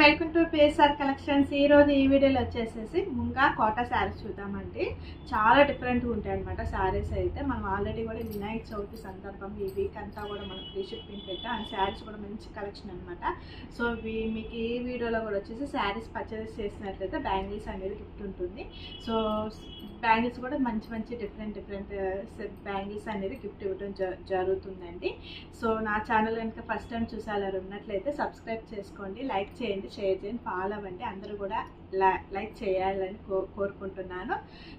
Welcome to PSR collections ఈ రోజు ఈ వీడియోలో వచ్చేసేసి ముంగా కోట శారీస్ చూద్దామండి. చాలా డిఫరెంట్గా ఉంటాయి అనమాట శారీస్ అయితే. మనం ఆల్రెడీ కూడా వినాయక చవితి సందర్భం ఈ వీక్ అంతా కూడా మనం ఫ్రీ షిప్పింగ్ పెట్టాం. అండ్ శారీస్ కూడా మంచి కలెక్షన్ అనమాట సో మీకు ఈ వీడియోలో కూడా వచ్చేసి శారీస్ పర్చేస్ చేసినట్లయితే బ్యాంగిల్స్ అనేది గిఫ్ట్ ఉంటుంది. సో బ్యాంగిల్స్ కూడా మంచి మంచి డిఫరెంట్ డిఫరెంట్ uh, బ్యాంగిల్స్ అనేది గిఫ్ట్ ఇవ్వడం జ- జరుగుతుందండి. సో నా ఛానల్ కనుక ఫస్ట్ టైం చూసారు ఉన్నట్లయితే సబ్స్క్రైబ్ చేసుకోండి. లైక్ చేయండి. షేర్ చేయండి ఫాలో అవ్వండి అందరూ కూడా లైక్ చేయాలని కో కోరుకుంటున్నాను.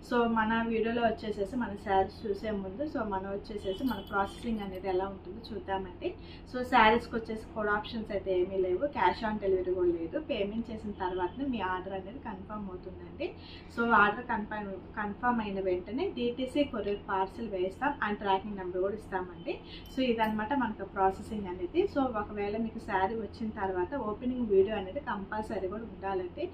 సో మన వీడియోలో వచ్చేసేసి మన శారీస్ చూసే ముందు సో మనం వచ్చేసేసి మన ప్రాసెసింగ్ అనేది ఎలా ఉంటుందో చూద్దామండి. సో శారీస్కి వచ్చేసి కోడ్ ఆప్షన్స్ అయితే ఏమీ లేవు. క్యాష్ ఆన్ డెలివరీ కూడా లేదు. పేమెంట్ చేసిన తర్వాతనే మీ ఆర్డర్ అనేది కన్ఫర్మ్ అవుతుందండి. సో ఆర్డర్ కన్ఫర్మ్ కన్ఫర్మ్ అయిన వెంటనే డిటీసీ కొరియర్ పార్సిల్ వేస్తాం అండ్ ట్రాకింగ్ నెంబర్ కూడా ఇస్తామండి. సో ఇదనమాట మనకు ప్రాసెసింగ్ అనేది. సో ఒకవేళ మీకు శారీ వచ్చిన తర్వాత ఓపెనింగ్ వీడియో అనేది కంపల్సరీ కూడా ఉండాలండి.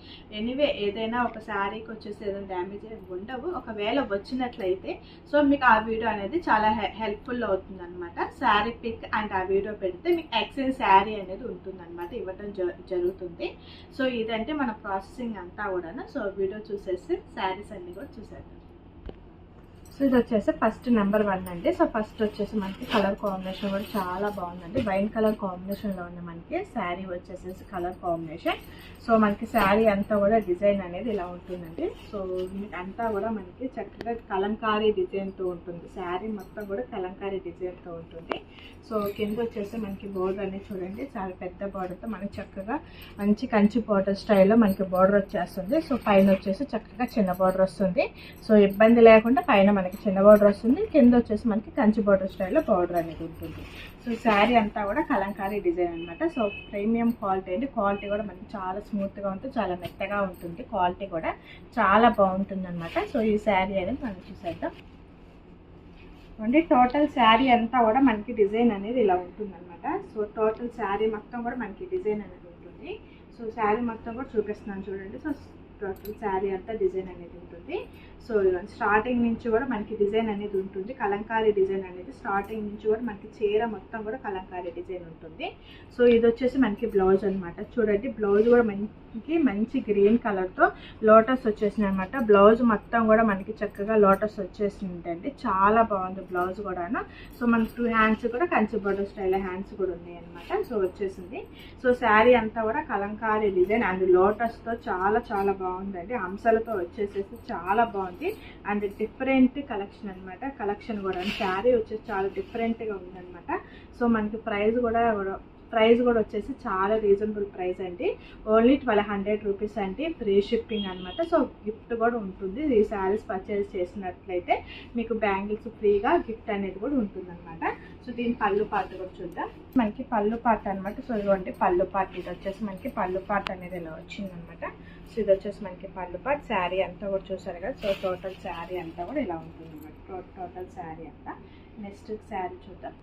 ఎనీవే ఏదైనా ఒక శారీకి వచ్చేసి ఏదైనా డ్యామేజ్ ఉండవు. ఒకవేళ వచ్చినట్లయితే సో మీకు ఆ వీడియో అనేది చాలా హెల్ప్ఫుల్ అవుతుంది అనమాట శారీ పిక్ అండ్ ఆ వీడియో పెడితే మీకు ఎక్స్చేంజ్ శారీ అనేది ఉంటుంది అనమాట ఇవ్వడం జ- జరుగుతుంది. సో ఇదంటే మన ప్రాసెసింగ్ అంతా కూడా సో వీడియో చూసేసి శారీస్ అన్ని కూడా చూసేద్దాం. సో ఇది వచ్చేసి ఫస్ట్ నెంబర్ వన్ అండి. సో ఫస్ట్ వచ్చేసి మనకి కలర్ కాంబినేషన్ కూడా చాలా బాగుందండి. వైన్ కలర్ కాంబినేషన్లో ఉంది మనకి శారీ వచ్చేసేసి కలర్ కాంబినేషన్ సో మనకి శారీ అంతా కూడా డిజైన్ అనేది ఇలా ఉంటుందండి. సో అంతా కూడా మనకి చక్కగా కలంకారీ డిజైన్తో ఉంటుంది. శారీ మొత్తం కూడా కలంకారీ డిజైన్తో ఉంటుంది. సో కింద వచ్చేసి మనకి బోర్డర్ అనేది చూడండి. చాలా పెద్ద బోర్డర్తో మనకి చక్కగా మంచి కంచి బోర్డర్ స్టైల్లో మనకి బోర్డర్ వచ్చేస్తుంది. సో పైన వచ్చేసి చక్కగా చిన్న బోర్డర్ వస్తుంది. సో ఇబ్బంది లేకుండా పైన మనకి చిన్న బార్డర్ వస్తుంది. కింద వచ్చేసి మనకి కంచి బార్డర్ స్టైల్లో బార్డర్ అనేది ఉంటుంది. సో శారీ అంతా కూడా కలంకారీ డిజైన్ అనమాట సో ప్రీమియం క్వాలిటీ అండి. క్వాలిటీ కూడా మనకి చాలా స్మూత్గా ఉంటుంది. చాలా మెత్తగా ఉంటుంది. క్వాలిటీ కూడా చాలా బాగుంటుంది అనమాట సో ఈ శారీ అనేది మనం చూసేద్దాం. అండి టోటల్ శారీ అంతా కూడా మనకి డిజైన్ అనేది ఇలా ఉంటుంది అనమాట సో టోటల్ శారీ మొత్తం కూడా మనకి డిజైన్ అనేది ఉంటుంది. సో శారీ మొత్తం కూడా చూపిస్తున్నాను చూడండి. సో టోటల్ శారీ అంతా డిజైన్ అనేది ఉంటుంది. సో స్టార్టింగ్ నుంచి కూడా మనకి డిజైన్ అనేది ఉంటుంది. కలంకారీ డిజైన్ అనేది స్టార్టింగ్ నుంచి కూడా మనకి చీర మొత్తం కూడా కలంకారీ డిజైన్ ఉంటుంది. సో ఇది వచ్చేసి మనకి బ్లౌజ్ అనమాట చూడండి బ్లౌజ్ కూడా మనకి మంచి గ్రీన్ కలర్తో లోటస్ వచ్చేసింది అనమాట బ్లౌజ్ మొత్తం కూడా మనకి చక్కగా లోటస్ వచ్చేసిందండి. చాలా బాగుంది బ్లౌజ్ కూడాను. సో మనకి టూ హ్యాండ్స్ కూడా కంచి బోర్డర్ స్టైల్ హ్యాండ్స్ కూడా ఉన్నాయి అనమాట సో వచ్చేసింది. సో శారీ అంతా కూడా కలంకారీ డిజైన్ అండ్ లోటస్తో చాలా చాలా బాగుందండి. అంశాలతో వచ్చేసేసి చాలా బాగుంది. అండ్ డిఫరెంట్ కలెక్షన్ అనమాట కలెక్షన్ కూడా శారీ వచ్చేసి చాలా డిఫరెంట్గా ఉందన్నమాట. సో మనకి ప్రైస్ కూడా ప్రైస్ కూడా వచ్చేసి చాలా రీజనబుల్ ప్రైస్ అండి. ఓన్లీ ట్వెల్వ్ హండ్రెడ్ రూపీస్ అండి. ఫ్రీ షిప్పింగ్ అనమాట సో గిఫ్ట్ కూడా ఉంటుంది. ఈ శారీస్ పర్చేస్ చేసినట్లయితే మీకు బ్యాంగిల్స్ ఫ్రీగా గిఫ్ట్ అనేది కూడా ఉంటుంది అనమాట సో దీని పళ్ళు పాట కూడా చూద్దాం. మనకి పళ్ళు పాట అనమాట సో ఇదిగోండి పళ్ళు పాట ఇది వచ్చేసి మనకి పళ్ళు పాట అనేది ఇలా వచ్చిందనమాట సో ఇది వచ్చేసి మనకి పళ్ళు పాట శారీ అంతా కూడా చూసారు కదా. సో టోటల్ శారీ అంతా కూడా ఇలా ఉంటుంది అనమాట టోటల్ శారీ అంతా. నెక్స్ట్ శారీ చూద్దాం.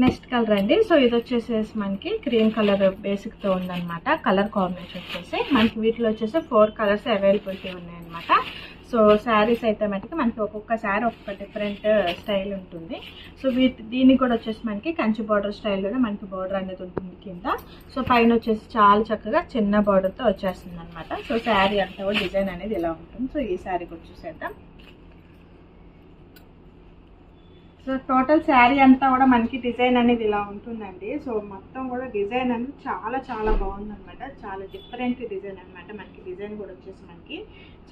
నెక్స్ట్ కలర్ అండి. సో ఇది వచ్చేసేసి మనకి క్రీమ్ కలర్ బేసిక్తో ఉందన్నమాట. కలర్ కాంబినేషన్ వచ్చేసి మనకి వీటిలో వచ్చేసి ఫోర్ కలర్స్ అవైలబిలిటీ ఉన్నాయన్నమాట. సో శారీస్ అయితే మనకి మనకి ఒక్కొక్క శారీ ఒక్కొక్క డిఫరెంట్ స్టైల్ ఉంటుంది. సో వీటి దీనికి కూడా వచ్చేసి మనకి కంచి బార్డర్ స్టైల్లోనే మనకి బార్డర్ అనేది ఉంటుంది కింద. సో పైన వచ్చేసి చాలా చక్కగా చిన్న బార్డర్తో వచ్చేస్తుంది అనమాట సో శారీ అంతా డిజైన్ అనేది ఇలా ఉంటుంది. సో ఈ శారీ కూడా చూసేద్దాం. సో టోటల్ శారీ అంతా కూడా మనకి డిజైన్ అనేది ఇలా ఉంటుందండి. సో మొత్తం కూడా డిజైన్ అనేది చాలా చాలా బాగుందనమాట చాలా డిఫరెంట్ డిజైన్ అనమాట మనకి డిజైన్ కూడా వచ్చేసి మనకి.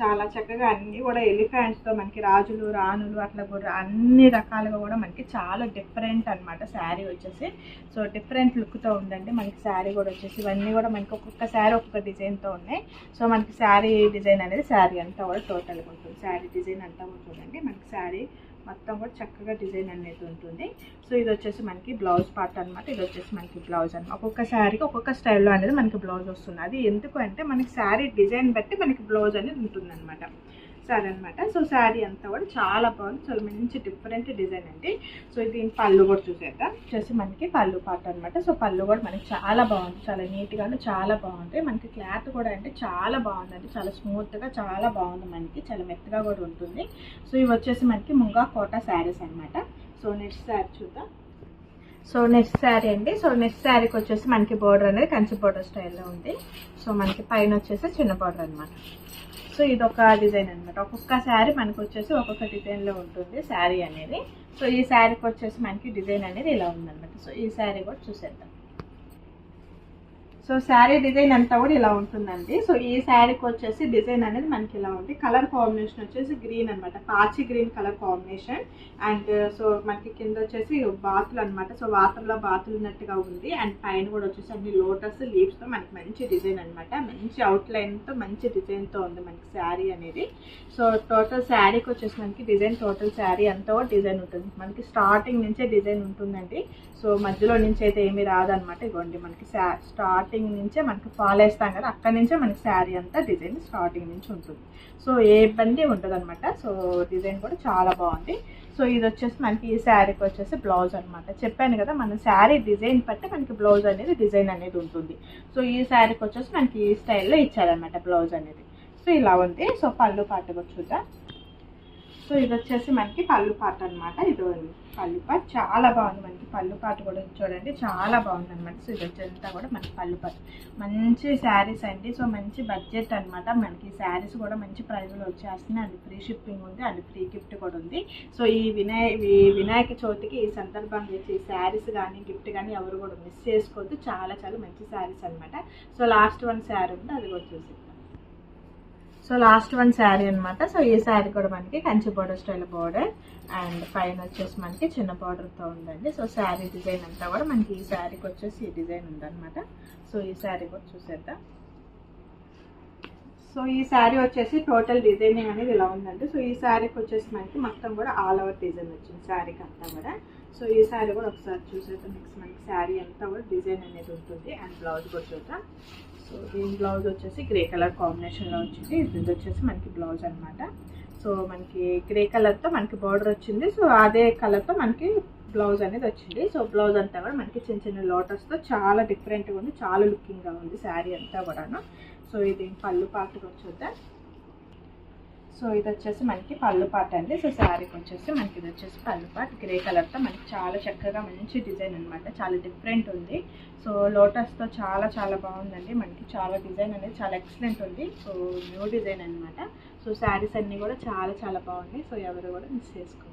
చాలా చక్కగా అన్నీ కూడా ఎలిఫెంట్స్తో మనకి రాజులు రాణులు అట్లా కూడా అన్ని రకాలుగా కూడా మనకి చాలా డిఫరెంట్ అనమాట శారీ వచ్చేసి. సో డిఫరెంట్ లుక్తో ఉందండి. మనకి శారీ కూడా వచ్చేసి. ఇవన్నీ కూడా మనకి ఒక్కొక్క శారీ ఒక్కొక్క డిజైన్తో ఉన్నాయి. సో మనకి శారీ డిజైన్ అనేది శారీ అంతా కూడా టోటల్గా ఉంటుంది. శారీ డిజైన్ అంతా కూడా చూడండి. మనకి శారీ మొత్తం కూడా చక్కగా డిజైన్ అనేది ఉంటుంది. సో ఇది వచ్చేసి మనకి బ్లౌజ్ పార్ట్ అనమాట ఇది వచ్చేసి మనకి బ్లౌజ్ అనమాట ఒక్కొక్క శారీకి ఒక్కొక్క స్టైల్లో అనేది మనకి బ్లౌజ్ వస్తుంది. అది ఎందుకు అంటే మనకి శారీ డిజైన్ బట్టి మనకి బ్లౌజ్ అనేది ఉంటుంది అనమాట శారీ అనమాట సో శారీ అంతా కూడా చాలా బాగుంది. చాలా మంచి డిఫరెంట్ డిజైన్ అండి. సో దీని పళ్ళు కూడా చూసేద్దాం. వచ్చేసి మనకి పళ్ళు పాట అనమాట సో పళ్ళు కూడా మనకి చాలా బాగుంది. చాలా నీట్గాను చాలా బాగుంది. మనకి క్లాత్ కూడా అంటే చాలా బాగుందండి. చాలా స్మూత్గా చాలా బాగుంది మనకి. చాలా మెత్తగా కూడా ఉంటుంది. సో ఇవి వచ్చేసి మనకి ముంగా కోట శారీస్ అనమాట సో నెక్స్ట్ శారీ చూద్దాం. సో నెక్స్ట్ శారీ అండి. సో నెక్స్ట్ శారీకి వచ్చేసి మనకి బోర్డర్ అనేది కంచి బోర్డర్ స్టైల్లో ఉంది. సో మనకి పైన వచ్చేసి చిన్న బోర్డర్ అనమాట సో ఇది ఒక డిజైన్ అనమాట ఒక్కొక్క శారీ మనకి వచ్చేసి ఒక్కొక్క డిజైన్లో ఉంటుంది శారీ అనేది. సో ఈ శారీకి వచ్చేసి మనకి డిజైన్ అనేది ఇలా ఉందన్నమాట. సో ఈ శారీ కూడా చూసేద్దాం. సో శారీ డిజైన్ అంతా కూడా ఇలా ఉంటుందండి. సో ఈ శారీకి వచ్చేసి డిజైన్ అనేది మనకి ఇలా ఉంది. కలర్ కాంబినేషన్ వచ్చేసి గ్రీన్ అనమాట పాచి green colour combination. And so మనకి కింద వచ్చేసి బాతులు అనమాట సో వాటర్లో బాతులు ఉన్నట్టుగా ఉంది. అండ్ పైన కూడా వచ్చేసి అన్ని లోటస్ లీవ్స్తో మనకి మంచి డిజైన్ అనమాట మంచి అవుట్లైన్తో మంచి డిజైన్తో ఉంది మనకి శారీ అనేది. సో టోటల్ శారీకి వచ్చేసి మనకి డిజైన్ టోటల్ శారీ అంతా డిజైన్ ఉంటుంది. మనకి స్టార్టింగ్ నుంచే డిజైన్ ఉంటుందండి. సో మధ్యలో నుంచి అయితే ఏమీ రాదనమాట ఇవ్వండి మనకి స్టార్టింగ్ నుంచే మనకి ఫాల్ వేస్తాం కదా అక్కడ నుంచే మనకి శారీ అంతా డిజైన్ స్టార్టింగ్ నుంచి ఉంటుంది. సో ఏ ఇబ్బంది ఉంటుంది సో డిజైన్ కూడా చాలా బాగుంది. సో ఇది వచ్చేసి మనకి ఈ శారీకి వచ్చేసి బ్లౌజ్ అనమాట చెప్పాను కదా మన శారీ డిజైన్ బట్టి మనకి బ్లౌజ్ అనేది డిజైన్ అనేది ఉంటుంది. సో ఈ శారీకి వచ్చేసి మనకి ఈ స్టైల్లో ఇచ్చారనమాట బ్లౌజ్ అనేది. సో ఇలా ఉంది. సో పళ్ళు పాట కూడా చూద్దాం. సో ఇది వచ్చేసి మనకి పళ్ళు పాట అనమాట ఇది పళ్ళు పాట చాలా బాగుంది మనకి. పళ్ళు పాట కూడా చూడండి చాలా బాగుంది అనమాట సో ఇది వచ్చేంతా కూడా మనకి పళ్ళు పాట మంచి శారీస్ అండి. సో మంచి బడ్జెట్ అనమాట మనకి. శారీస్ కూడా మంచి ప్రైజ్లో వచ్చేస్తున్నాయి. అండ్ ఫ్రీ షిప్పింగ్ ఉంది. అండ్ ఫ్రీ గిఫ్ట్ కూడా ఉంది. సో ఈ వినాయ ఈ వినాయక చవితికి ఈ సందర్భంగా వచ్చి శారీస్ కానీ గిఫ్ట్ కానీ ఎవరు కూడా మిస్ చేసుకోవద్దు. చాలా చాలా మంచి శారీస్ అనమాట సో లాస్ట్ వన్ శారీ ఉంది. అది కూడా చూసి సో లాస్ట్ వన్ శారీ అనమాట సో ఈ శారీ కూడా మనకి Kanchi border style border and పైన వచ్చేసి మనకి చిన్న బార్డర్తో ఉందండి. సో శారీ డిజైన్ అంతా కూడా మనకి ఈ శారీకి వచ్చేసి ఈ డిజైన్ ఉందన్నమాట. సో ఈ శారీ కూడా చూసేద్దాం. సో ఈ శారీ వచ్చేసి టోటల్ డిజైనింగ్ అనేది ఇలా ఉందండి. సో ఈ శారీకి వచ్చేసి మనకి మొత్తం కూడా ఆల్ ఓవర్ డిజైన్ వచ్చింది. శారీకి అంతా కూడా. సో ఈ శారీ కూడా ఒకసారి చూసేద్దాం. నెక్స్ట్ మనకి శారీ అంతా కూడా డిజైన్ అనేది ఉంటుంది అండ్ బ్లౌజ్ కూడా చూద్దాం. సో దీని బ్లౌజ్ వచ్చేసి గ్రే కలర్ కాంబినేషన్లో వచ్చింది. ఇది వచ్చేసి మనకి బ్లౌజ్ అనమాట సో మనకి గ్రే కలర్తో మనకి బార్డర్ వచ్చింది. సో అదే కలర్తో మనకి బ్లౌజ్ అనేది వచ్చింది. సో బ్లౌజ్ అంతా కూడా మనకి చిన్న చిన్న లోటస్తో చాలా డిఫరెంట్గా ఉంది. చాలా లుకింగ్గా ఉంది శారీ అంతా కూడాను. సో ఇది పళ్ళు పాటు కూడా చూద్దాం. సో ఇది వచ్చేసి మనకి పళ్ళు పాట అండి. సో శారీకి వచ్చేసి మనకి ఇది వచ్చేసి పళ్ళు పాట గ్రే కలర్తో మనకి చాలా చక్కగా మంచి డిజైన్ అనమాట చాలా డిఫరెంట్ ఉంది. సో లోటస్తో చాలా చాలా బాగుందండి. మనకి చాలా డిజైన్ అనేది చాలా ఎక్సలెంట్ ఉంది. సో న్యూ డిజైన్ అనమాట సో శారీస్ అన్నీ కూడా చాలా చాలా బాగున్నాయి. సో ఎవరు కూడా మిస్ చేసుకోండి